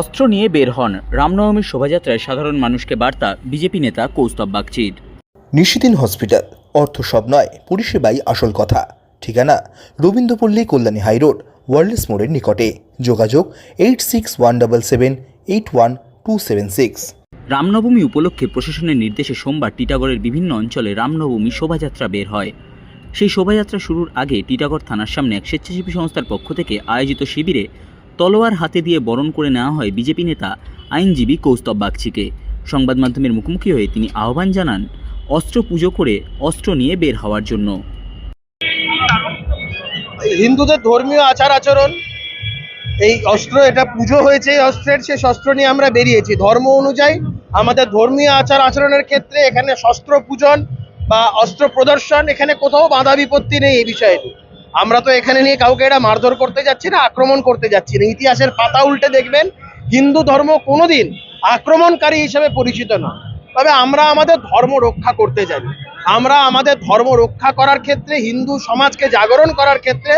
অস্ত্র নিয়ে বের হন। রামনবমীর শোভাযাত্রায় সাধারণ মানুষকে বার্তা বিজেপি নেতা কৌস্তব বাগচির। নিশিদিন হসপিটাল অর্থ সব নয় পরিষেবাই আসল কথা। ঠিকানা রবীন্দ্রপল্লী কল্যাণী হাইরোড ওয়ার্ল্ডস মোড়ের নিকটে। যোগাযোগ eight six one double seven eight one two seven six. Ramnavami উপলক্ষে প্রশাসনের নির্দেশে সোমবার টিটাগড়ের বিভিন্ন অঞ্চলে রামনবমী শোভাযাত্রা বের হয়। সেই শোভাযাত্রা শুরুর আগে টিটাগড় থানার সামনে এক স্বেচ্ছাসেবী সংস্থার পক্ষ থেকে আয়োজিত শিবিরে তলোয়ার হাতে দিয়ে বরণ করে নেওয়া হয় বিজেপি নেতা, আইনজীবী কৌস্তব বাগচিকে। সংবাদ মাধ্যমের মুখোমুখি হয়ে তিনি আহ্বান জানান অস্ত্র পুজো করে অস্ত্র নিয়ে বের হওয়ার জন্য। হিন্দুদের ধর্মীয় আচার আচরণ, এই অস্ত্র, এটা পুজো হয়েছে এই অস্ত্রের সে শস্ত্র নিয়ে আমরা বেরিয়েছি। ধর্ম অনুযায়ী আমাদের ধর্মীয় আচার আচরণের ক্ষেত্রে এখানে শস্ত্র পূজন বা অস্ত্র প্রদর্শন, এখানে কোথাও বাধা বিপত্তি নেই এই বিষয়ে। আমরা তো এখানে নিয়ে কাউকে এটা মারধর করতে যাচ্ছি না, আক্রমণ করতে যাচ্ছি না। ইতিহাসের পাতা উল্টে দেখবেন, হিন্দু ধর্ম কোনোদিন আক্রমণকারী হিসেবে পরিচিত না। তবে আমরা আমাদের ধর্ম রক্ষা করতে জানি। আমরা আমাদের ধর্ম রক্ষা করার ক্ষেত্রে, হিন্দু সমাজকে জাগরণ করার ক্ষেত্রে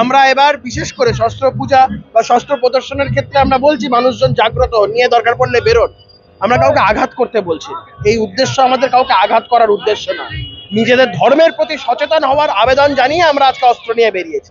আমরা এবার বিশেষ করে শস্ত্র পূজা বা শস্ত্র প্রদর্শনের ক্ষেত্রে আমরা বলছি, মানুষজন জাগ্রত নিয়ে দরকার পড়লে বেরোন। আমরা কাউকে আঘাত করতে বলছি। এই উদ্দেশ্য আমাদের কাউকে আঘাত করার উদ্দেশ্য না। নিজেদের ধর্মের প্রতি সচেতন হওয়ার আবেদন জানিয়ে আমরা আজকে অস্ত্র নিয়ে বেরিয়েছি।